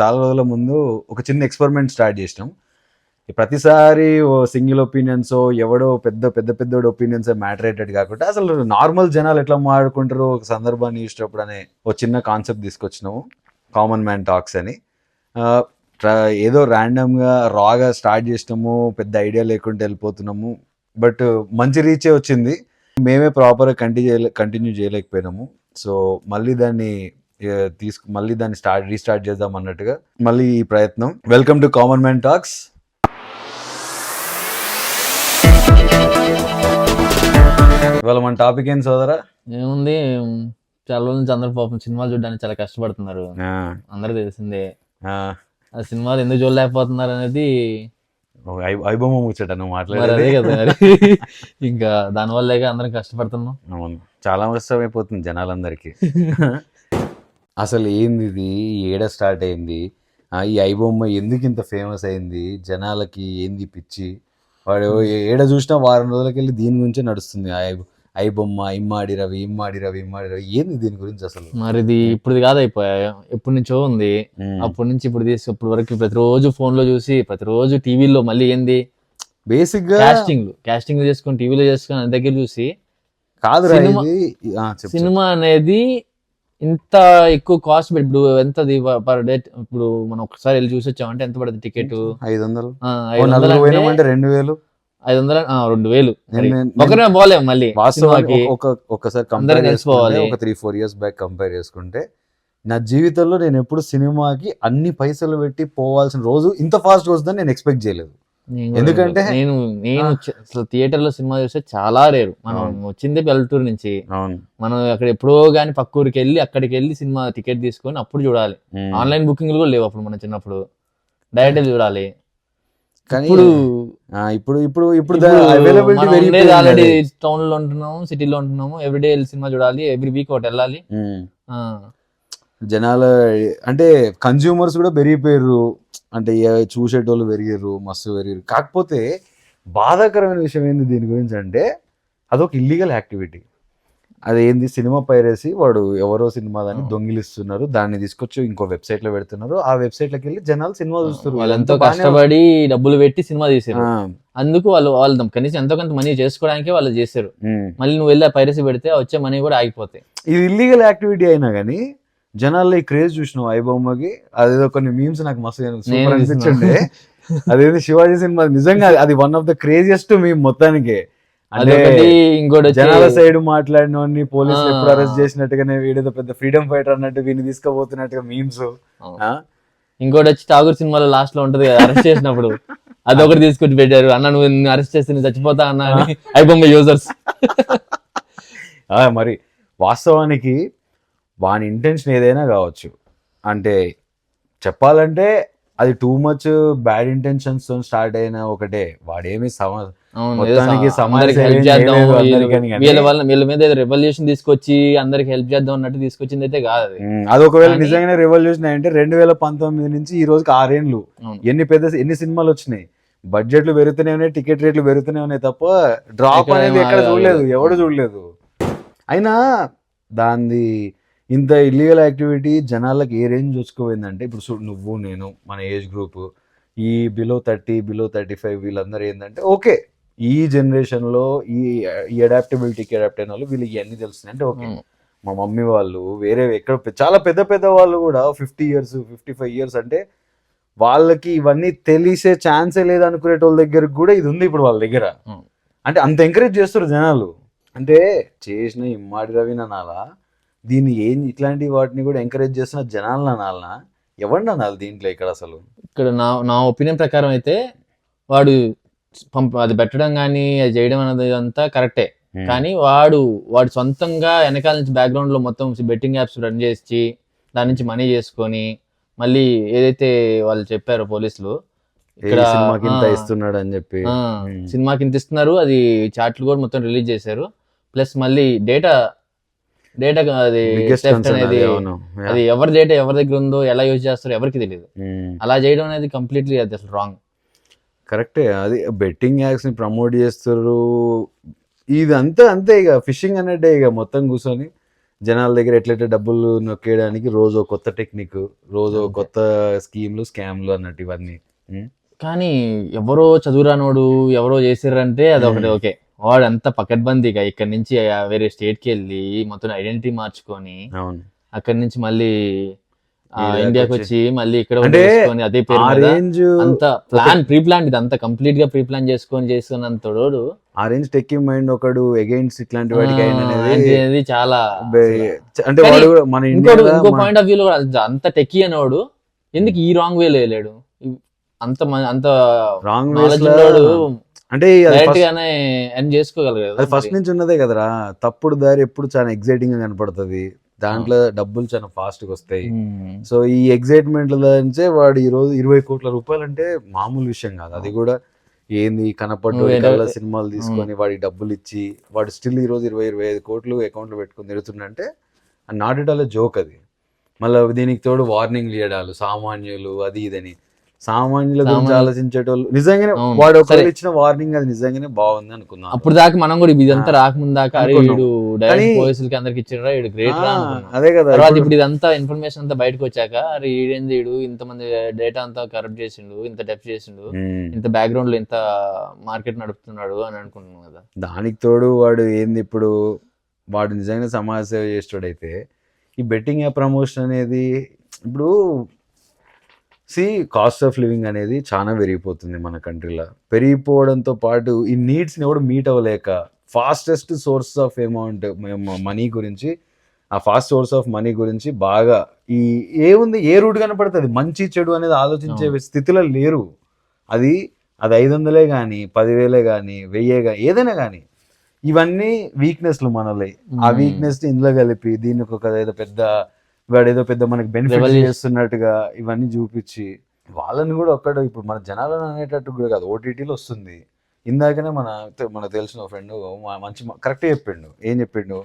చాలా రోజుల ముందు ఒక చిన్న ఎక్స్పెరిమెంట్ స్టార్ట్ చేసినాం. ప్రతిసారి ఓ సింగిల్ ఒపీనియన్స్ ఎవడో పెద్ద పెద్ద పెద్ద ఒపీనియన్స్ మ్యాటరేటెడ్ కాకుండా అసలు నార్మల్ జనాలు ఎట్లా మాట్లాడుకుంటారు ఒక సందర్భాన్ని ఇచ్చినప్పుడు అనే ఒక చిన్న కాన్సెప్ట్ తీసుకొచ్చినాము. కామన్ మ్యాన్ టాక్స్ అని. ఏదో ర్యాండమ్గా రాగా స్టార్ట్ చేసినాము పెద్ద ఐడియా లేకుండా వెళ్ళిపోతున్నాము. బట్ మంచి రీచే వచ్చింది. మేమే ప్రాపర్గా కంటిన్యూ చేయలే కంటిన్యూ చేయలేకపోయినాము. సో మళ్ళీ దాన్ని తీసుకు మళ్ళీ దాన్ని స్టార్ట్ రీస్టార్ట్ చేద్దాం అన్నట్టుగా. మళ్ళీ ఈ ప్రయత్నం. Welcome to common man talks ఇవాళ మన టాపిక్ ఏంటి సోదరా? ఏముంది? చాలా రోజుల నుంచి అందరూ పాపం సినిమాలు చూడడానికి చాలా కష్టపడుతున్నారు. అందరూ తెలిసిందే. ఆ, సినిమాలు ఎందుకు చూడలేకపోతున్నారు అనేది ఐబొమ్మ ముచ్చట నువ్వు మాట్లాడేది. అదే కదా ఇంకా దానివల్లే అందరం కష్టపడుతున్నాం. అవును. చాలా కష్టం అయిపోతుంది జనాలందరికీ. అసలు ఏంది ఇది? ఏడ స్టార్ట్ అయింది? ఈ ఐబొమ్మ ఎందుకు ఇంత ఫేమస్ అయింది? జనాలకి ఏంది పిచ్చి? వాడు ఏడ చూసినా వారం రోజులకి వెళ్ళి దీని గురించే నడుస్తుంది. ఆ ఐ- ఐబొమ్మ ఇమ్మాడి రవి ఇమ్మాడి రవి ఇమ్మాడి రవి. ఏంది దీని గురించి అసలు? మరి ఇది ఇప్పుడు కాదు అయిపోయా ఎప్పటి నుంచో ఉంది. అప్పటి నుంచి ఇప్పుడు తీసి ఇప్పుడు వరకు ప్రతిరోజు ఫోన్లో చూసి ప్రతిరోజు టీవీలో మళ్ళీ ఏంది? బేసిక్గా కాస్టింగ్ కాస్టింగ్ చేసుకొని టీవీలో చేసుకొని దగ్గర చూసి చెప్పు, సినిమా అనేది ఇంత ఎక్కువ కాస్ట్ ఇప్పుడు ఎంత పర్ డే ఇప్పుడు మనం ఒకసారి వెళ్ళి చూసి వచ్చామంటే ఎంత పడుతుంది టికెట్. ఐదు వందలు ఐదు వందలు రెండు వేలు ఐదు వందలు రెండు వేలు ఒకరే పోలేము మళ్ళీ వాస్తవానికి ఒక ఒక్కసారి అందరం కంపేర్. చేసుకుంటే ఒక three four years back compare చేసుకుంటే నా జీవితంలో నేను ఎప్పుడు సినిమాకి అన్ని పైసలు పెట్టి పోవాల్సిన రోజు ఇంత ఫాస్ట్ వస్తుందని నేను ఎక్స్పెక్ట్ చేయలేదు. ఎందుకంటే- నేను నేను అసలు థియేటర్లో సినిమా చూస్తే చాలా రేరు. మనం. వచ్చింది పల్లెటూరు నుంచి. మనం అక్కడ ఎప్పుడో గానీ పక్క ఊరికి వెళ్ళి అక్కడికి వెళ్ళి సినిమా టికెట్ తీసుకొని అప్పుడు చూడాలి. ఆన్లైన్ బుకింగ్ కూడా లేవు అప్పుడు మనం చిన్నప్పుడు. డైరెక్ట్ చూడాలి. కానీ ఇప్పుడు ఇప్పుడు ఇప్పుడు ఆల్రెడీ టౌన్లో ఉంటున్నాము సిటీలో ఉంటున్నాము. ఎవ్రీడే సినిమా చూడాలి ఎవ్రీ వీక్ ఒకటి వెళ్ళాలి. జనాల అంటే కన్జ్యూమర్స్ కూడా పెరిగిపోయారు అంటే చూసేటోళ్ళు పెరిగారు మస్తు పెరిగారు కాకపోతే బాధాకరమైన విషయం ఏంది దీని గురించి అంటే అదొక ఇల్లీగల్ యాక్టివిటీ అదేంది సినిమా పైరేసి వాడు ఎవరో సినిమా దాన్ని. దొంగిలిస్తున్నారు దాన్ని తీసుకొచ్చి ఇంకో వెబ్సైట్లో పెడుతున్నారు. ఆ వెబ్సైట్లోకి వెళ్ళి జనాలు సినిమా చూస్తారు వాళ్ళు ఎంతో ఇదంతా బాగానే కష్టపడి డబ్బులు పెట్టి సినిమా తీసారు అందుకు వాళ్ళు వాళ్ళు కనీసం ఎంతో కొంత మనీ చేసుకోవడానికి వాళ్ళు చేశారు. మళ్ళీ నువ్వు వెళ్ళి పైరసీ పెడితే వచ్చే మనీ కూడా ఆగిపోతాయి. ఇది ఇల్లీగల్ యాక్టివిటీ అయినా కానీ జనాల్లో ఈ క్రేజ్ చూసినావు ఐబొమ్మకి అదేదో కొన్ని మీమ్స్ నాకు మస్తు సూపర్ చూసిన. అనిపించండి. అదేదో శివాజీ సినిమా? నిజంగా అది one of the craziest meme మొత్తానికి. అంటే ఇంకోటి జనాల సైడ్ మాట్లాడిన పోలీసులు. ఎప్పుడు అరెస్ట్ చేసినట్టుగానే వీడేదో పెద్ద ఫ్రీడమ్ ఫైటర్ అన్నట్టు వీడిని తీసుకుపోతున్నట్టుగా మీమ్స్. ఇంకోటి వచ్చి ఠాగూర్ సినిమాలో లాస్ట్లో ఉంటది కదా అరెస్ట్ చేసినప్పుడు. అదొకటి తీసుకొచ్చి పెట్టారు. అన్న నువ్వు అరెస్ట్ చేస్తే నేను చచ్చిపోతా అన్న అని అయిపోయి యూజర్స్ మరి వాస్తవానికి వాని ఇంటెన్షన్ ఏదైనా కావచ్చు. అంటే చెప్పాలంటే అది టూ మచ్ బ్యాడ్ ఇంటెన్షన్స్తో స్టార్ట్ అయిన ఒకటే. వాడేమి మొత్తానికి వీళ్ళ- మీద రెవల్యూషన్ తీసుకొచ్చి అందరికి హెల్ప్ చేద్దాం అన్నట్టు తీసుకొచ్చింది అయితే కాదు అది. ఒకవేళ నిజంగానే రెవల్యూషన్ అంటే రెండు వేల పంతొమ్మిది నుంచి ఈ రోజుకి ఆరేండ్లు. ఎన్ని పెద్ద ఎన్ని సినిమాలు వచ్చినాయి? బడ్జెట్లు పెరుగుతూనే ఉన్నాయి టికెట్ రేట్లు పెరుగుతూనే ఉన్నాయి తప్ప డ్రాప్ అనేది ఎక్కడ. చూడలేదు ఎవడు చూడలేదు. అయినా దాన్ని ఇంత ఇల్లీగల్ యాక్టివిటీ జనాలకు ఏ రేంజ్ చూసుకోపోయిందంటే ఇప్పుడు చూడు నువ్వు నేను మన ఏజ్ గ్రూప్ ఈ below thirty below thirty five వీళ్ళందరూ ఏంటంటే ఓకే ఈ జనరేషన్లో ఈ ఈ అడాప్టబిలిటీకి అడాప్ట్ అయిన వాళ్ళు వీళ్ళకి ఇవన్నీ తెలుస్తున్నాయి అంటే ఓకే. మా మమ్మీ వాళ్ళు వేరే ఎక్కడ చాలా పెద్ద పెద్ద వాళ్ళు కూడా fifty years fifty five years అంటే వాళ్ళకి ఇవన్నీ తెలిసే ఛాన్సే లేదు అనుకునేటోళ్ళ దగ్గర కూడా ఇది ఉంది ఇప్పుడు వాళ్ళ దగ్గర. అంటే అంత ఎంకరేజ్ చేస్తారు జనాలు అంటే చేసిన ఇమ్మాడి రవిని అనాలా దీన్ని ఏం ఇట్లాంటి వాటిని కూడా ఎంకరేజ్ చేస్తున్న జనాలను అనాలనా ఎవరిని అనాలి దీంట్లో ఇక్కడ అసలు? ఇక్కడ నా నా ఒపీనియన్ ప్రకారం అయితే వాడు పంప అది పెట్టడం కానీ అది చేయడం అనేది అంతా కరెక్టే కానీ వాడు వాడు సొంతంగా వెనకాల నుంచి బ్యాక్గ్రౌండ్లో మొత్తం బెట్టింగ్ యాప్స్ రన్ చేసి దాని నుంచి మనీ చేసుకొని మళ్ళీ ఏదైతే వాళ్ళు చెప్పారో పోలీసులు ఇక్కడ ఇస్తున్నాడు అని చెప్పి. సినిమాకి ఇంత ఇస్తున్నారు అది చాట్లు కూడా మొత్తం రిలీజ్ చేశారు. ప్లస్ మళ్ళీ డేటా డేటా అది అనేది అది, ఎవరి డేటా ఎవరి దగ్గర ఉందో ఎలా యూజ్ చేస్తారో ఎవరికి తెలియదు ఉమ్. అలా చేయడం అనేది కంప్లీట్లీ అది అసలు రాంగ్ కరెక్టే అది బెట్టింగ్ యాప్స్ని ప్రమోట్ చేస్తారు. ఇదంతా అంతే ఇక. ఫిషింగ్ అన్నట్టే ఇక మొత్తం కూర్చొని జనాల దగ్గర ఎట్లయితే డబ్బులు నొక్కేయడానికి రోజు కొత్త టెక్నిక్ రోజు కొత్త స్కీమ్లు స్కామ్లు అన్నట్టు ఇవన్నీ. ఉం? కానీ ఎవరో చదువురానోడు ఎవరో చేసిర్రంటే అది ఒకటి మ్మ్. ఓకే. వాడు అంత పకడ్బందీగా ఇక్కడ నుంచి వేరే స్టేట్కి వెళ్ళి మొత్తం ఐడెంటిటీ మార్చుకొని అవును. అక్కడి నుంచి మళ్ళీ ఇండియాకి వచ్చి- మళ్ళీ ఇక్కడ చేసుకొని అదే పేరు అంత ప్లాన్ ప్రీ ప్లాన్ ఇది. అంత కంప్లీట్గా ప్రీ ప్లాన్ చేసుకొని చేసుకున్నంతోడు ఆ రేంజ్ టెక్కి మైండ్ ఒకడు అగైన్స్ ఇట్లాంటి వాటికి అనేది చాలా అంటే వాడు మన ఇంకోటి ఇంకో పాయింట్ ఆఫ్ వ్యూలో అంత- టెక్కీ అనేవాడు ఎందుకు ఈ రాంగ్ వేలో వెళ్ళాడు? అంత అంత రాంగ్ నాలెడ్జ్ అంటే అది డైరెక్ట్ first- గానే ఎండ్ చేసుకోగలరు అది ఫస్ట్ నుంచి ఉన్నదే కదరా. తప్పుడు దారి ఎప్పుడు చాలా ఎగ్జైటింగ్గా కనపడుతుంది. దాంట్లో డబ్బులు చాలా ఫాస్ట్గా వస్తాయి. సో ఈ ఎగ్జైట్మెంట్ నుంచే వాడు ఈ రోజు ఇరవై కోట్ల రూపాయలు అంటే మామూలు విషయం కాదు. అది కూడా ఏంది కనపడ్డు సినిమాలు తీసుకొని వాడికి డబ్బులు ఇచ్చి వాడు స్టిల్ ఈ రోజు ఇరవై ఇరవై ఐదు కోట్లు అకౌంట్లో పెట్టుకొని తిరుగుతుండంటే నాట్ ఇట్ ఆల్ జోక్ అది. మళ్ళీ దీనికి తోడు వార్నింగ్ ఇవ్వడాలు సామాన్యులు అది ఇదని. సామాన్యుల గురించి ఆలోచించేటోళ్ళు నిజంగానే. వాడు ఒకళ్ళు సరే. ఇచ్చిన వార్నింగ్ అది నిజంగానే బాగుంది అనుకున్నాను అప్పుడు దాకా మనం కూడా ఇదంతా రాకముందు దాకా అనుకున్నాం. డైరెక్ట్ పోలీసులకి అందరికి ఇచ్చారా వీడు గ్రేట్ అనుకున్నాం. అదే కదా తర్వాత ఇప్పుడు- ఇదంతా ఇన్ఫర్మేషన్ అంతా బయటకు వచ్చాక అరే ఈడేంది వీడు ఇంతమంది డేటా అంతా కరప్ట్ చేసిండు ఇంత డెప్ చేసిండు. ఇంత బ్యాక్గ్రౌండ్లో ఇంత మార్కెట్ నడుపుతున్నాడు అని అనుకుంటున్నాం కదా దానికి తోడు వాడు ఏంది ఇప్పుడు వాడు నిజంగా సమాజ సేవ చేసేటోడైతే ఈ బెట్టింగ్ ప్రమోషన్ అనేది ఇప్పుడు సి కాస్ట్ ఆఫ్ లివింగ్ అనేది చాలా పెరిగిపోతుంది మన కంట్రీలో పెరిగిపోవడంతో పాటు ఈ నీడ్స్ని ఎవడు meet అవ్వలేక fastest source of amount money గురించి ఆ ఫాస్ట్ సోర్స్ ఆఫ్ మనీ గురించి బాగా ఈ ఏముంది ఏ రూట్ కనపడుతుంది మంచి చెడు అనేది ఆలోచించే. స్థితిలో లేరు అది అది ఐదు వందలే కానీ పదివేలే కానీ వెయ్యే కానీ ఏదైనా కానీ ఇవన్నీ వీక్నెస్లు మనలే ఆ మ్మ్. వీక్నెస్ని ఇందులో కలిపి దీనికి ఒక ఏదో పెద్ద వాడు ఏదో పెద్ద మనకి బెనిఫిట్. చేస్తున్నట్టుగా ఇవన్నీ చూపించి వాళ్ళని కూడా ఒక్కడ ఇప్పుడు మన జనాలను అనేటట్టు కూడా కాదు ఓటీటీలో వస్తుంది. ఇందాకనే మన మన తెలిసిన ఫ్రెండ్ మంచి కరెక్ట్ చెప్పిండు. ఏం చెప్పిండు?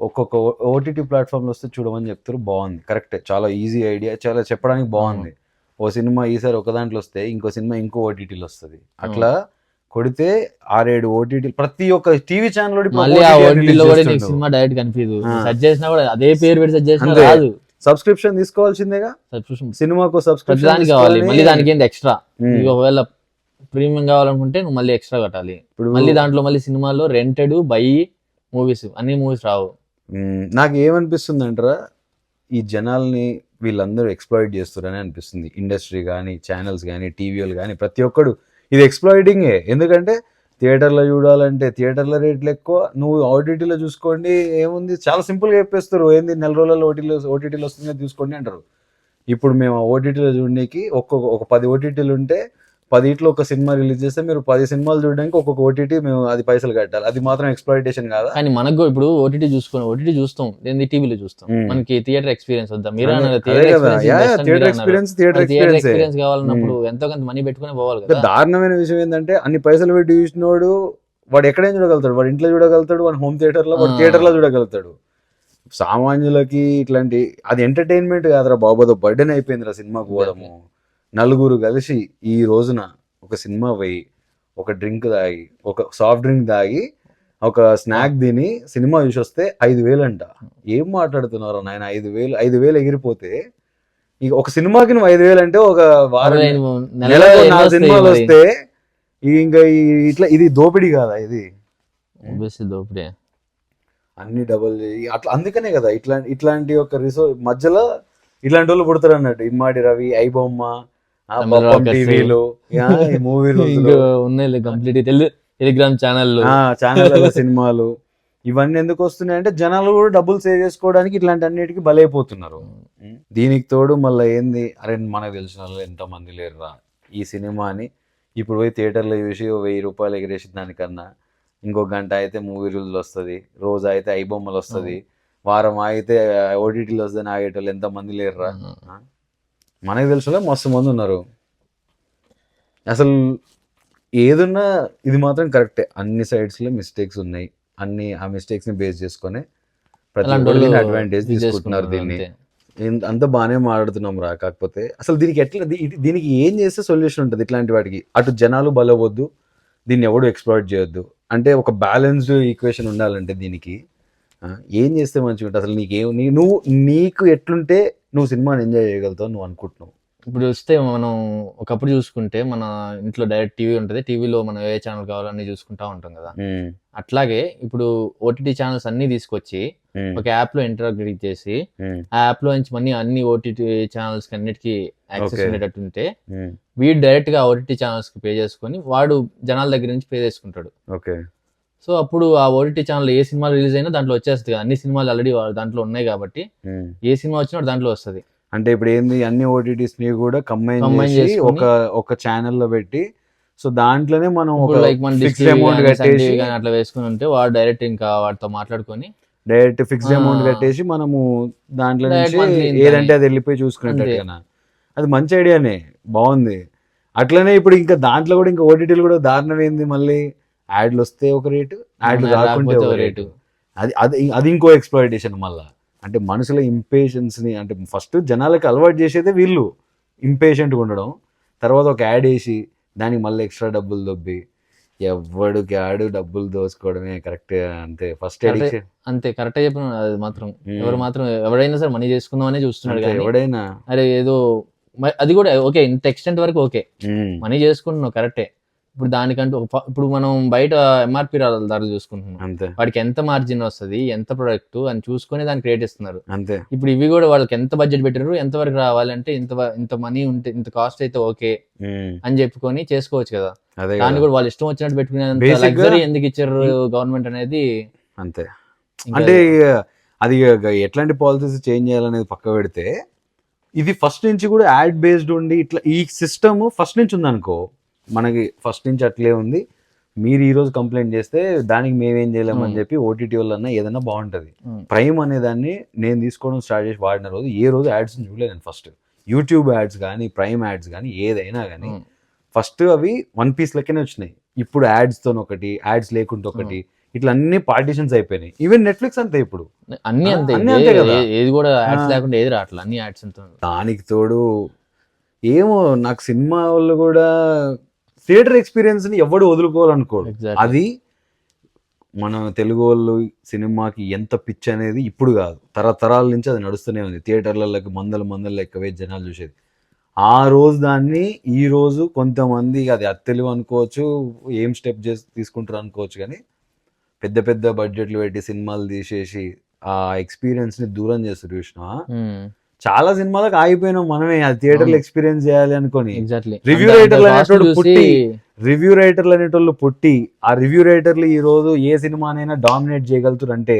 ఒక్కొక్క ఓటీటీ ప్లాట్ఫామ్లో వస్తే చూడమని చెప్తారు బాగుంది. కరెక్టే చాలా ఈజీ ఐడియా చాలా చెప్పడానికి బాగుంది. ఓ సినిమా ఈసారి ఒక దాంట్లో వస్తే ఇంకో సినిమా ఇంకో ఓటీటీలో వస్తుంది. అట్లా కొడితే ఆరేడు ఓటీటీ ప్రతి ఒక్క టీవీ ఛానల్ మళ్ళీ ఆ ఓటీటీలో కూడా నీకు సినిమా డైరెక్ట్ కనిపించదు ఆ. సెర్చ్ చేసినా కూడా అదే పేరు పెట్టి సెర్చ్ చేసినా అంతే. రాదు. సబ్స్క్రిప్షన్ తీసుకోవాల్సిందేగా? సబ్స్క్రిప్షన్ సినిమాకు సబ్స్క్రిప్షన్ దానికి కావాలి. మళ్ళీ దానికి ఏంటి ఎక్స్ట్రా. నీకు ఒకవేళ ప్రీమియం కావాలనుకుంటే నువ్వు మళ్ళీ ఎక్స్ట్రా కట్టాలి. ఇప్పుడు మళ్ళీ దాంట్లో మళ్ళీ సినిమాలో రెంటెడ్ బై మూవీస్ అన్ని మూవీస్ రావు. నాకు ఏమనిపిస్తుంది అంటారా ఈ జనాల్ని వీళ్ళందరూ ఎక్స్ప్లాయిట్ చేస్తారని అనిపిస్తుంది. ఇండస్ట్రీ కానీ ఛానల్స్ కానీ టీవీలు కానీ ప్రతి ఒక్కడు ఇది ఎక్స్ప్లాయిడింగే ఎందుకంటే థియేటర్లో చూడాలంటే థియేటర్ల రేట్లు ఎక్కువ. నువ్వు ఓటీటీలో చూసుకోండి ఏముంది? చాలా సింపుల్గా చెప్పేస్తారు. ఏంది? నెల రోజులలో ఓటీలో ఓటీటీలో వస్తుందో చూసుకోండి అంటారు. ఇప్పుడు మేము ఓటీటీలో చూడడానికి ఒక్కొక్క ఒక పది ఓటీటీలు ఉంటే పదిట్లో ఒక సినిమా రిలీజ్ చేస్తే మీరు పది సినిమాలు చూడడానికి ఒక్కొక్క ఓటీటీ మేము అది పైసలు కట్టాలి. అది మాత్రం ఎక్స్ప్లాయిటేషన్ కాదా? కానీ మనకు ఇప్పుడు ఓటీటీ చూసుకొని ఓటీటీ చూస్తాం ఏంది టీవీలో చూస్తాం. మనకి థియేటర్ ఎక్స్పీరియన్స్ వద్దా? మీరు థియేటర్ ఎక్స్పీరియన్స్ థియేటర్ ఎక్స్పీరియన్స్ కావాలన్నప్పుడు ఎంతో కొంత మనీ పెట్టుకుని పోవాలి కదా? దారుణమైన విషయం ఏంటంటే అన్ని పైసలు పెట్టి చూసినోడు వాడు ఎక్కడైనా చూడగలుగుతాడు. వాడు ఇంట్లో చూడగలుగుతాడు వాడు హోమ్ థియేటర్లో వాడు. థియేటర్లో చూడగలుగుతాడు. సామాన్యులకి ఇట్లాంటి అది ఎంటర్టైన్మెంట్ కాదురా బాబు అదో బర్డెన్ అయిపోయిందిరా సినిమాకు పోవడము. నలుగురు కలిసి ఈ రోజున ఒక సినిమా పోయి ఒక డ్రింక్ తాగి ఒక సాఫ్ట్ డ్రింక్ తాగి ఒక స్నాక్ తిని సినిమా చూసి వస్తే ఐదు వేలు అంట ఏం మాట్లాడుతున్నారు నాయన? ఐదు వేలు ఐదు వేలు ఎగిరిపోతే ఇక ఒక సినిమాకి నువ్వు ఐదు వేలు అంటే ఒక వారం నాలుగు వస్తాయి సినిమాలు? వస్తే ఇంకా ఇట్లా ఇది దోపిడీ కాదా ఇది? దోపిడే. అన్ని డబుల్ అట్లా అందుకనే కదా ఇట్లా ఇట్లాంటి ఒక రిసో మధ్యలో ఇట్లాంటి వాళ్ళు పుడతారు అన్నట్టు. ఇమ్మాడి రవి ఐబొమ్మ టీవీలు ఉన్నాయి కంప్లీట్. టెలి టెలిగ్రామ్ ఛానల్ ఛానల్ సినిమాలు. ఇవన్నీ ఎందుకు వస్తున్నాయి అంటే జనాలు కూడా డబ్బులు సేవ్ చేసుకోవడానికి ఇట్లాంటి అన్నిటికీ బలైపోతున్నారు. దీనికి తోడు మళ్ళీ ఏంది? అరే మనకు తెలిసిన వాళ్ళు ఎంతమంది లేరురా ఈ సినిమాని. ఇప్పుడు పోయి థియేటర్లో చూసి వెయ్యి రూపాయలు ఎగిరేసిన దానికన్నా ఇంకో గంట అయితే మూవీ రూల్స్ వస్తుంది. రోజు అయితే ఐబొమ్మలు వస్తుంది. వారం అయితే ఓటీటీలో వస్తుంది ఆగేటోళ్ళు ఎంతమంది లేరురా? మనకు తెలుసులే మస్తు మంది ఉన్నారు. అసలు ఏదున్నా ఇది మాత్రం కరెక్టే. అన్ని సైడ్స్లో మిస్టేక్స్ ఉన్నాయి. అన్ని ఆ mistakes ని బేస్ చేసుకొని ప్రతి ఒక్కరు అడ్వాంటేజ్ తీసుకుంటున్నారు దీన్ని. అంతే. బాగానే మాట్లాడుతున్నాం రా కాకపోతే అసలు దీనికి ఎట్లా దీనికి ఏం చేస్తే సొల్యూషన్ ఉంటుంది ఇట్లాంటి వాటికి? అటు జనాలు బలవద్దు దీన్ని ఎవడు ఎక్స్ప్లోర్ చేయొద్దు. అంటే ఒక బ్యాలెన్స్డ్ ఈక్వేషన్ ఉండాలంటే దీనికి ఏం చేస్తే మంచిగా ఉంటుంది అసలు నీకేం నువ్వు నీకు ఎట్లుంటే నువ్వు సినిమాని ఎంజాయ్ చేయగలుగుతావు నువ్వు అనుకుంటున్నావు. ఇప్పుడు వస్తే మనం ఒకప్పుడు చూసుకుంటే మన ఇంట్లో డైరెక్ట్ టీవీ ఉంటుంది. టీవీలో మనం ఏ ఛానల్ కావాలన్నీ చూసుకుంటా ఉంటాం కదా. అట్లాగే ఇప్పుడు ఓటీటీ ఛానల్స్ అన్ని తీసుకొచ్చి ఒక యాప్లో ఇంటరాక్ట్ చేసి ఆ యాప్లో నుంచి మనీ అన్ని ఓటీటీ ఛానల్స్ అన్నిటికీ యాక్సెస్. ఉండేటట్టు ఉంటే వీడు డైరెక్ట్గా ఓటీటీ ఛానల్స్కి పే చేసుకొని వాడు జనాల దగ్గర నుంచి పే చేసుకుంటాడు. ఓకే. సో అప్పుడు ఆ ఓటీటీ ఛానల్ ఏ సినిమా రిలీజ్ అయినా దాంట్లో వచ్చేస్తుంది కదా. అన్ని సినిమాలు ఆల్రెడీ దాంట్లో ఉన్నాయి కాబట్టి ఏ సినిమా వచ్చినా దాంట్లో వస్తుంది అంటే ఇప్పుడు ఏంది అన్ని ఓటీటీస్ని కూడా కంబైన్ చేసి ఒక ఒక ఛానల్లో పెట్టి సో దాంట్లోనే మనం ఒక లైక్ మన డిస్ట్రిక్ట్ అమౌంట్ కట్టేసి అట్లా వేసుకుని ఉంటే వాడు డైరెక్ట్ ఇంకా వాడితో మాట్లాడుకొని డైరెక్ట్ ఫిక్స్డ్. అమౌంట్ కట్టేసి మనము దాంట్లో నుంచి. ఏదంటే అది వెళ్ళిపోయి. కదా అది మంచి ఐడియానే బాగుంది అట్లనే ఇప్పుడు ఇంకా దాంట్లో కూడా ఇంకా ఓటీటీలు కూడా దారుణం ఏంది మళ్ళీ యాడ్లు వస్తే ఒక రేటు యాడ్లు రాకుంటే ఒక రేటు. అది అది అది ఇంకో ఎక్స్ప్లాయిటేషన్ మళ్ళా. అంటే మనుషుల ఇంపేషన్స్ని అంటే ఫస్ట్ జనాలకి అలవాటు చేసేదే వీళ్ళు. ఇంపేషెంట్గా ఉండడం. తర్వాత ఒక యాడ్ వేసి దానికి మళ్ళీ ఎక్స్ట్రా డబ్బులు దొబ్బి ఎవడికి యాడ్ డబ్బులు దోసుకోవడమే కరెక్ట్ అంతే. ఫస్ట్ అంతే కరెక్ట్ చెప్పిన అది మాత్రం. Hmm. ఎవరు మాత్రం ఎవరైనా సరే మనీ చేసుకుందామనే చూస్తున్నాడు ఎవడైనా. అరే ఏదో అది కూడా ఓకే ఇంత ఎక్స్టెంట్ వరకు ఓకే. ఉమ్, మనీ చేసుకుంటున్నావు కరెక్టే ఇప్పుడు దానికంటూ ఇప్పుడు మనం బయట ఎంఆర్పి ధరలు చూసుకుంటున్నాం. అంతే. వాడికి ఎంత మార్జిన్ వస్తుంది ఎంత ప్రొడక్ట్ అని చూసుకొని దాన్ని క్రియేట్ ఇస్తున్నారు అంతే. ఇప్పుడు ఇవి కూడా వాళ్ళకి ఎంత బడ్జెట్ పెట్టారు ఎంత వరకు రావాలంటే ఇంత ఇంత మనీ ఉంటే ఇంత కాస్ట్ అయితే ఓకే అని చెప్పుకొని చేసుకోవచ్చు కదా. అదే దాన్ని కదా. కూడా వాళ్ళు ఇష్టం వచ్చినట్టు లగ్జరీ ఎందుకు ఇచ్చారు గవర్నమెంట్ అనేది అంతే. అంటే అది ఎట్లాంటి పాలసీస్ చేంజ్ చేయాలనేది పక్క పెడితే ఇది ఫస్ట్ నుంచి కూడా యాడ్ బేస్డ్ ఉండి ఇట్లా ఈ సిస్టమ్ ఫస్ట్ నుంచి ఉందనుకో మనకి ఫస్ట్ నుంచి అట్లే ఉంది మీరు ఈ రోజు కంప్లైంట్ చేస్తే దానికి మేమేం చేయలేమని. చెప్పి ఓటీటీ వల్ల ఏదైనా బాగుంటది. ప్రైమ్ అనే దాన్ని నేను తీసుకోవడం స్టార్ట్ చేసి వాడిన రోజు ఏ రోజు యాడ్స్ చూడలేదు నేను ఫస్ట్ యూట్యూబ్ యాడ్స్ కానీ ప్రైమ్ యాడ్స్ కానీ ఏదైనా కానీ. ఫస్ట్ అవి వన్ పీస్ లెక్కనే వచ్చినాయి ఇప్పుడు యాడ్స్తో ఒకటి యాడ్స్ లేకుండా ఒకటి ఇట్లా అన్ని పార్టీషన్స్ అయిపోయినాయి ఈవెన్ నెట్ఫ్లిక్స్ అంతే ఇప్పుడు అన్ని అంతే అంతే కదా. ఏది కూడా యాడ్స్. లేకుండా ఏది రావట్లే అన్ని యాడ్స్ దానికి తోడు ఏమో నాకు సినిమా వాళ్ళు కూడా థియేటర్ ఎక్స్పీరియన్స్ని ఎవడు వదులుకోవాలనుకోడు. అది మన తెలుగు వాళ్ళు సినిమాకి ఎంత పిచ్ అనేది ఇప్పుడు కాదు. తరతరాల నుంచి అది నడుస్తూనే ఉంది. థియేటర్లకి మందల మందల లెక్కవే జనాలు చూసేది. ఆ రోజు దాన్ని ఈ రోజు కొంతమంది అది అత్తెలు అనుకోవచ్చు ఏం స్టెప్ చేసి తీసుకుంటారు అనుకోవచ్చు కానీ పెద్ద పెద్ద బడ్జెట్లు పెట్టి సినిమాలు తీసేసి ఆ ఎక్స్పీరియన్స్ని దూరం చేస్తారు చూసినా చాలా సినిమాలకు ఆగిపోయినాం మనమే ఆ థియేటర్లో. ఎక్స్పీరియన్స్ చేయాలి అనుకొని Review writerలు అనేటోడు పుట్టి, రివ్యూ రైటర్లు అనేటోళ్ళు పుట్టి ఆ రివ్యూ రైటర్లు ఈ రోజు ఏ సినిమానైనా డామినేట్ చేయగలుగుతారు అంటే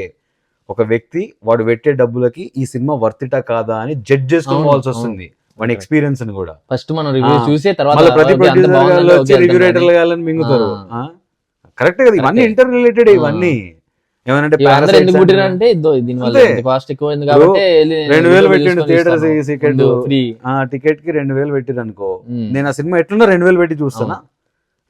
ఒక వ్యక్తి వాడు పెట్టే డబ్బులకి ఈ సినిమా వర్తిటా కాదా అని జడ్జ్ చేసుకోవాల్సి. వస్తుంది వాడి ఎక్స్పీరియన్స్ని కూడా ఫస్ట్ మనం రివ్యూ. చూసే తర్వాత ప్రతి ప్రొడ్యూసర్ రివ్యూ రైటర్లు కానీ గాలని మింగుతారు. కరెక్ట్ కదా ఇవన్నీ. Interrelated. ఇవన్నీ పుట్టిరు అంటే- రెండు వేలు పెట్టిండు థియేటర్. టికెట్ ఆ కి రెండు వేలు పెట్టిరు అనుకో ఉమ్. నేను ఆ సినిమా ఎట్లున్నా రెండు వేలు పెట్టి చూస్తానా.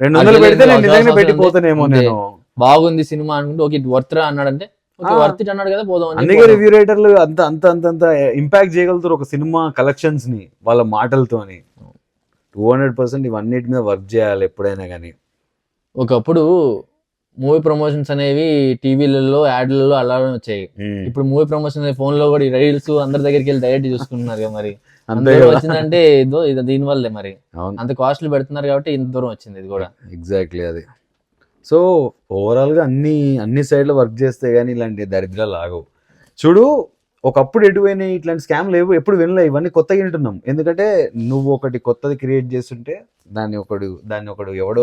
రెండు వందలు పెడితే నేను నిజంగా అవసరం పెట్టి ఉంది. పోతానేమో అంతే. నేను బాగుంది సినిమా అనుకుంటే ఓకే వర్త్ అన్నాడంటే ఆ. వర్త్ అన్నాడు కదా పోదాం అందుకే పోదాం. రివ్యూ రైటర్లు అంత అంత అంత అంత ఇంపాక్ట్ చేయగలుగుతారు ఒక సినిమా కలెక్షన్స్ని వాళ్ళ మాటలతోని టూ హండ్రెడ్ పర్సెంట్ ఇవన్నిటి మీద వర్క్ చేయాలి ఎప్పుడైనా కానీ ఒకప్పుడు మూవీ ప్రమోషన్స్ అనేవి టీవీలలో యాడ్లలో అలా వచ్చాయి. ఇప్పుడు మూవీ ప్రమోషన్ ఫోన్లో కూడా రీల్స్ అందరి దగ్గరికి వెళ్ళి డైరెక్ట్ చూసుకుంటున్నారు కదా మరి. వచ్చిందంటే ఇదో ఇది దీని వల్లే మరి అంత కాస్ట్లు పెడుతున్నారు కాబట్టి ఇంత దూరం వచ్చింది ఇది కూడా. ఎగ్జాక్ట్లీ అది. సో ఓవరాల్గా అన్ని అన్ని సైడ్లో వర్క్ చేస్తే కానీ ఇలాంటి దరిద్రాలు ఆగవు. చూడు ఒకప్పుడు ఎటువైనా ఇట్లాంటి స్కామ్లు లేవు. ఎప్పుడు వినలే. ఇవన్నీ కొత్తగా వింటున్నాం. ఎందుకంటే నువ్వు ఒకటి కొత్తది క్రియేట్ చేస్తుంటే దాన్ని ఒకడు దాన్ని ఒకడు ఎవడో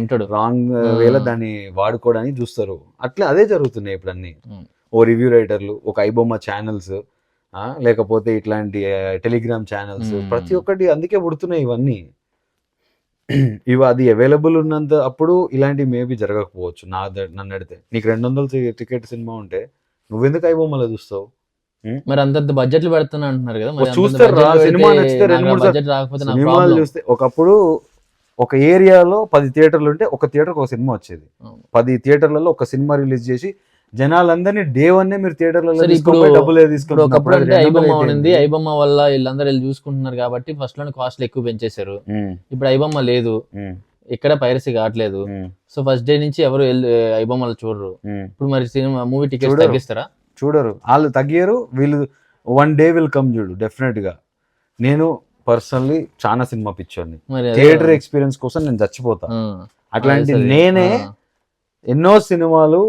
ఉంటాడు. రాంగ్. వేలో దాన్ని వాడుకోవడానికి చూస్తారు. అట్లా అదే జరుగుతున్నాయి ఇప్పుడు అన్ని. ఓ రివ్యూ రైటర్లు ఒక ఐబొమ్మ ఛానల్స్ లేకపోతే ఇట్లాంటి టెలిగ్రామ్ ఛానల్స్. ప్రతి ఒక్కటి అందుకే పుడుతున్నాయి ఇవన్నీ. ఇవి అది అవైలబుల్ ఉన్నంత అప్పుడు ఇలాంటివి మేబీ జరగకపోవచ్చు. నా నన్ను అడిగితే. నీకు రెండు వందల టికెట్ సినిమా ఉంటే నువ్వెందుకు ఐబొమ్మలో చూస్తావు? మరి అంతంత బడ్జెట్లు పెడుతున్నా అంటున్నారు కదా రా, సినిమా నచ్చితే రెండు మూడు బడ్జెట్ రాకపోతే సినిమాలు చూస్తే ఒకప్పుడు ఒక ఏరియాలో పది థియేటర్లు ఉంటే ఒక థియేటర్కి ఒక సినిమా వచ్చేది. పది థియేటర్లలో ఒక సినిమా రిలీజ్ చేసి జనాలందరినీ డే వన్ మీరు థియేటర్లలో ఇప్పుడు- ఒకప్పుడు అంటే ఐబొమ్మ ఉంది. ఐబొమ్మ వల్ల వీళ్ళందరూ వెళ్ళి చూసుకుంటున్నారు కాబట్టి ఫస్ట్లోనే కాస్ట్లు ఎక్కువ పెంచేశారు. ఉమ్, ఇప్పుడు ఐబొమ్మ లేదు. ఇక్కడ పైరసీ కావట్లేదు. సో ఫస్ట్ డే నుంచి ఎవరు వెళ్ళి ఐబొమ్మలు చూడరు. ఇప్పుడు మరి సినిమా మూవీ టికెట్స్ చూడరు. తగ్గిస్తారా? చూడరు. వాళ్ళు తగ్గారు వీళ్ళు వన్ డే విల్ కమ్ చూడు డెఫినెట్గా. నేను పర్సనల్లీ చాలా సినిమా పిచ్చోని థియేటర్. ఎక్స్పీరియన్స్ కోసం నేను చచ్చిపోతా. అట్లాంటి. నేనే ఎన్నో సినిమాలు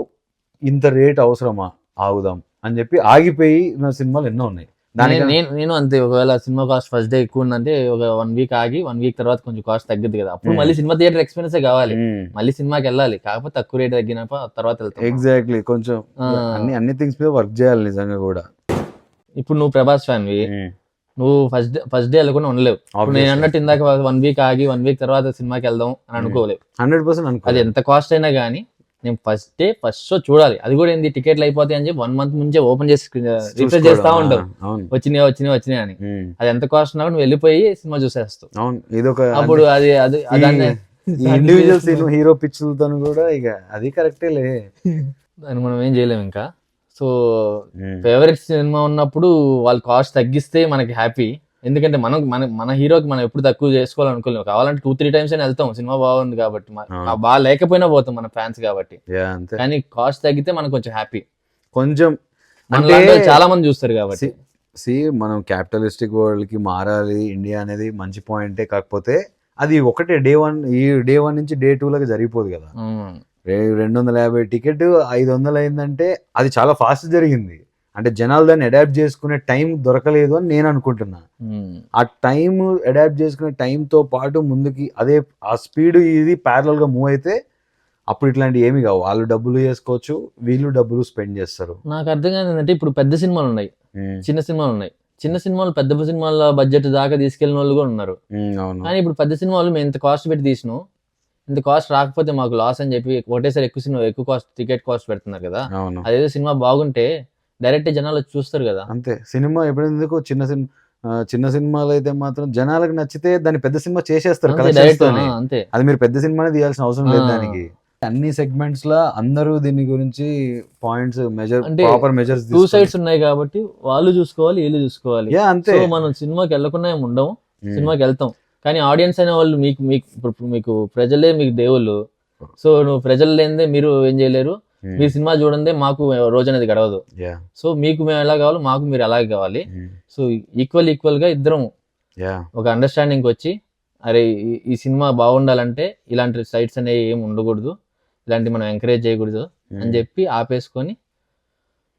ఇంత రేట్ అవసరమా? ఆగుదాం అని చెప్పి ఆగిపోయి నా సినిమాలు ఎన్నో ఉన్నాయి. దానికి నేను- నేను అంతే. ఒకవేళ సినిమా కాస్ట్ ఫస్ట్ డే ఎక్కువ ఉందంటే ఒక వన్ వీక్ ఆగి వన్ వీక్ తర్వాత కొంచెం కాస్ట్ తగ్గుద్ది కదా. అప్పుడు Hmm. మళ్ళీ సినిమా థియేటర్ ఎక్స్పీరియన్స్ కావాలి. మళ్ళీ సినిమాకి వెళ్ళాలి. కాకపోతే తక్కువ రేట్ తగ్గినప్ప తర్వాత వెళ్తాం. ఎగ్జాక్ట్లీ కొంచెం. అన్ని అన్ని థింగ్స్ మీద వర్క్ చేయాలి నిజంగా కూడా. ఇప్పుడు నువ్వు ప్రభాస్ ఫ్యాన్వి. నువ్వు ఫస్ట్ డే ఫస్ట్ డే వెళ్ళకుండా ఉండలేవు. ఇప్పుడు నేను అన్నట్టు ఇందాక వన్ వీక్ ఆగి వన్ వీక్ తర్వాత సినిమాకి వెళ్దాం అని అనుకోలేవు. హండ్రెడ్ పర్సెంట్ అది ఎంత కాస్ట్ అయినా కానీ నేను ఫస్ట్ డే ఫస్ట్ షో చూడాలి. అది కూడా ఏంది? టికెట్లు అయిపోతాయి అని చెప్పి వన్ మంత్ ముందే ఓపెన్ చేసి రిఫ్రెష్. చేస్తా అవును. వచ్చినాయి వచ్చినాయి వచ్చినాయి అని. అది ఎంత కాస్ట్ ఉన్నా నువ్వు వెళ్ళిపోయి సినిమా చూసేస్తావు. అవును. అప్పుడు అది అది దాన్ని ఇండివిజువల్ హీరో పిక్చర్లతో కూడా ఇక అది కరెక్టే లే. దాన్ని మనం ఏం చేయలేము ఇంకా. సో ఫేవరెట్ సినిమా ఉన్నప్పుడు వాళ్ళు కాస్ట్ తగ్గిస్తే మనకి హ్యాపీ ఎందుకంటే మనం మన మన హీరోకి మనం ఎప్పుడు తక్కువ చేసుకోవాలనుకోలేము కావాలంటే టూ త్రీ టైమ్స్ అయినా వెళ్తాం. సినిమా బాగుంది కాబట్టి బాగా లేకపోయినా పోతాం మన ఫ్యాన్స్ కాబట్టి. కానీ కాస్ట్ తగ్గితే మనకు కొంచెం హ్యాపీ కొంచెం మన అంటే చాలా మంది చూస్తారు కాబట్టి. సి మనం క్యాపిటలిస్టిక్ వరల్డ్కి మారాలి ఇండియా అనేది మంచి పాయింటే కాకపోతే అది ఒకటే డే వన్ ఈ డే వన్ నుంచి డే టూ లకు జరిగిపోదు కదా. రెండు వందల యాభై టికెట్ ఐదు వందలు అయిందంటే అది చాలా ఫాస్ట్ జరిగింది. అంటే జనాలు దాన్ని అడాప్ట్ చేసుకునే టైం దొరకలేదు అని నేను అనుకుంటున్నా. ఉమ్. ఆ టైం అడాప్ట్ చేసుకునే టైంతో పాటు ముందుకి అదే ఆ స్పీడ్ ఇది parallel గా మూవ్ అయితే అప్పుడు ఇట్లాంటి ఏమి కావు. వాళ్ళు డబ్బులు చేసుకోవచ్చు వీళ్ళు డబ్బులు స్పెండ్ చేస్తారు. నాకు అర్థం కాదు ఏంటంటే ఇప్పుడు పెద్ద సినిమాలు ఉన్నాయి. ఉమ్, చిన్న సినిమాలు ఉన్నాయి. చిన్న సినిమాలు పెద్ద సినిమాల బడ్జెట్ దాకా తీసుకెళ్ళిన వాళ్ళు కూడా ఉన్నారు. అవును. కానీ ఇప్పుడు పెద్ద సినిమాలు మేము ఇంత కాస్ట్ పెట్టి తీసినాం ఇంత కాస్ట్ రాకపోతే మాకు లాస్ అని చెప్పి ఒకటేసారి ఎక్కువ సినిమా ఎక్కువ కాస్ట్ టికెట్ కాస్ట్ పెడుతున్నారు కదా. అదేదో సినిమా బాగుంటే డైరెక్ట్ జనాలు చూస్తారు కదా. అంతే. సినిమా ఎప్పుడెందుకు చిన్న సినిమా చిన్న సినిమాలు అయితే మాత్రం జనాలకు నచ్చితే దాన్ని పెద్ద సినిమా చేసేస్తారు అంతే అది మీరు పెద్ద సినిమానే తీయాల్సిన అవసరం లేదు. దానికి. అన్ని సెగ్మెంట్స్లో అందరూ దీని గురించి పాయింట్స్ మెజర్ అంటే ప్రాపర్ మెజర్స్ టూ సైడ్స్ ఉన్నాయి కాబట్టి వాళ్ళు చూసుకోవాలి వీళ్ళు చూసుకోవాలి. అంతే. మనం సినిమాకి వెళ్ళకుండా ఏమి ఉండము సినిమాకి వెళ్తాం. కానీ ఆడియన్స్ అనే వాళ్ళు మీకు మీకు మీకు ప్రజలే మీకు దేవుళ్ళు. సో నువ్వు ప్రజలు లేనిదే మీరు ఏం చేయలేరు. మీరు సినిమా చూడందే మాకు రోజు అనేది గడవదు సో మీకు మేము ఎలా కావాలో మాకు మీరు అలాగే కావాలి. ఉమ్, సో ఈక్వల్ ఈక్వల్గా ఇద్దరం ఒక అండర్స్టాండింగ్ వచ్చి అరే ఈ- సినిమా బాగుండాలంటే ఇలాంటి సైట్స్ అనేవి ఏమి ఉండకూడదు ఇలాంటి మనం ఎంకరేజ్ చేయకూడదు అని చెప్పి ఆపేసుకొని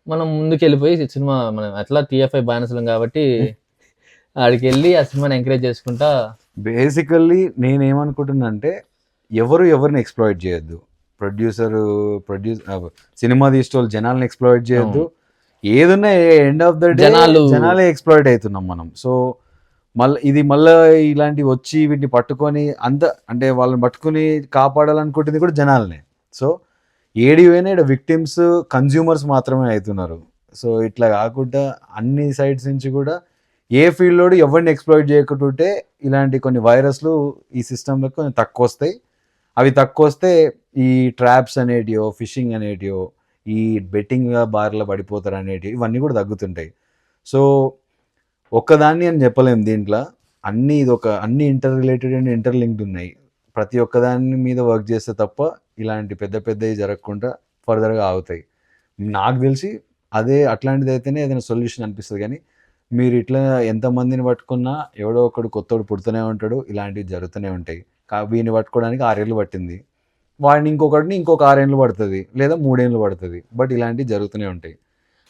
మనం ముందుకు వెళ్ళిపోయి సినిమా మనం ఎట్లా టీఎఫ్ఐ బానిసలం కాబట్టి ఆడికి వెళ్ళి ఆ సినిమాని ఎంకరేజ్ చేసుకుంటా బేసికల్లీ నేనేమనుకుంటున్నా అంటే ఎవరు ఎవరిని ఎక్స్ప్లాయిట్ చేయొద్దు. ప్రొడ్యూసర్ ప్రొడ్యూస్ సినిమా తీసే వాళ్ళు జనాల్ని ఎక్స్ప్లాయిట్ చేయొద్దు. ఏదున్నా ఎండ్ ఆఫ్ ద డే జనాలు- జనాలే ఎక్స్ప్లాయిట్ అవుతున్నాం మనం. సో మళ్ళీ ఇది మళ్ళీ ఇలాంటివి వచ్చి వీటిని పట్టుకొని అంత అంటే వాళ్ళని పట్టుకొని కాపాడాలనుకుంటుంది కూడా జనాలనే. సో ఏడివైనా ఇక్కడ విక్టిమ్స్ కన్జ్యూమర్స్ మాత్రమే అవుతున్నారు. సో ఇట్లా కాకుండా అన్ని సైడ్స్ నుంచి కూడా ఏ ఫీల్డ్లో ఎవరిని ఎక్స్ప్లోయిట్ చేయకుంటుంటే ఇలాంటి కొన్ని వైరస్లు ఈ సిస్టంలో కొంచెం తక్కువ వస్తాయి అవి తక్కువ వస్తే ఈ ట్రాప్స్ అనేటివో ఫిషింగ్ అనేటివో ఈ బెట్టింగ్ బార్లో పడిపోతారు అనేటివి ఇవన్నీ కూడా తగ్గుతుంటాయి. సో ఒక్కదాన్ని అని చెప్పలేము దీంట్లో. అన్ని ఇది ఒక అన్ని interrelated and interlinked ఉన్నాయి. ప్రతి ఒక్కదాని మీద వర్క్ చేస్తే తప్ప ఇలాంటి పెద్ద పెద్దవి జరగకుండా ఫర్దర్గా ఆగుతాయి. నాకు తెలిసి అదే అట్లాంటిది అయితేనే ఏదైనా సొల్యూషన్ అనిపిస్తుంది కానీ మీరు ఇట్లా ఎంతమందిని పట్టుకున్నా ఎవడో ఒకడు కొత్తోడు పుడుతూనే ఉంటాడు ఇలాంటివి జరుగుతూనే ఉంటాయి. కా వీడిని పట్టుకోవడానికి ఆరేళ్ళు పట్టింది. వాడిని ఇంకొకటిని ఇంకొక ఆరేళ్ళు పడుతుంది లేదా మూడేళ్ళు పడుతుంది. బట్ ఇలాంటివి జరుగుతూనే ఉంటాయి.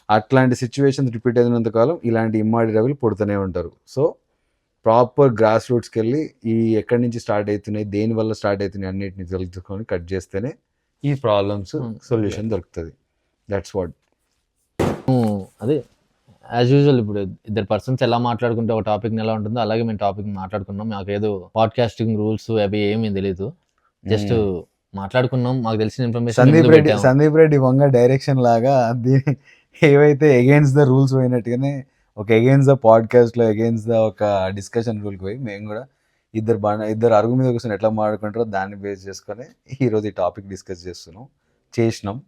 అట్లాంటి సిచ్యువేషన్స్ రిపీట్ అయినంత కాలం ఇలాంటి ఇమ్మాడి రవిలు పుడుతూనే ఉంటారు. సో ప్రాపర్ గ్రాస్ రూట్స్కి వెళ్ళి ఈ ఎక్కడి నుంచి స్టార్ట్ అవుతున్నాయి దేని వల్ల స్టార్ట్ అవుతున్నాయి అన్నిటిని తెలుసుకొని కట్ చేస్తేనే ఈ ప్రాబ్లమ్స్ Hmm. సొల్యూషన్ దొరుకుతుంది. దట్స్ వాట్ అదే యాజ్ యూజువల్ ఇప్పుడు ఇద్దరు పర్సన్స్ ఎలా మాట్లాడుకుంటే ఒక టాపిక్ ఎలా ఉంటుందో అలాగే మేము టాపిక్ మాట్లాడుకున్నాం. మాకు ఏదో పాడ్కాస్టింగ్ రూల్స్ అవి ఏమీ తెలియదు జస్ట్ మాట్లాడుకున్నాం. మాకు తెలిసిన ఇన్ఫర్మేషన్ సందీప్ రెడ్డి సందీప్ రెడ్డి వంగ డైరెక్షన్ లాగా దీని ఏవైతే అగైన్స్ ద రూల్స్ పోయినట్టుగానే ఒక అగైన్స్ ద పాడ్కాస్ట్లో అగైన్స్ ద ఒక డిస్కషన్ రూల్కి పోయి మేము కూడా ఇద్దరు బాగా ఇద్దరు అరుగు మీద కూర్చొని ఎట్లా మాట్లాడుకుంటారో దాన్ని బేస్ చేసుకొని ఈరోజు ఈ టాపిక్ డిస్కస్ చేస్తున్నాం. చేసినాం.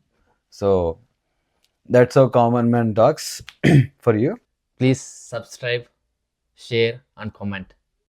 So that's how common man talks for you. Please subscribe share and comment.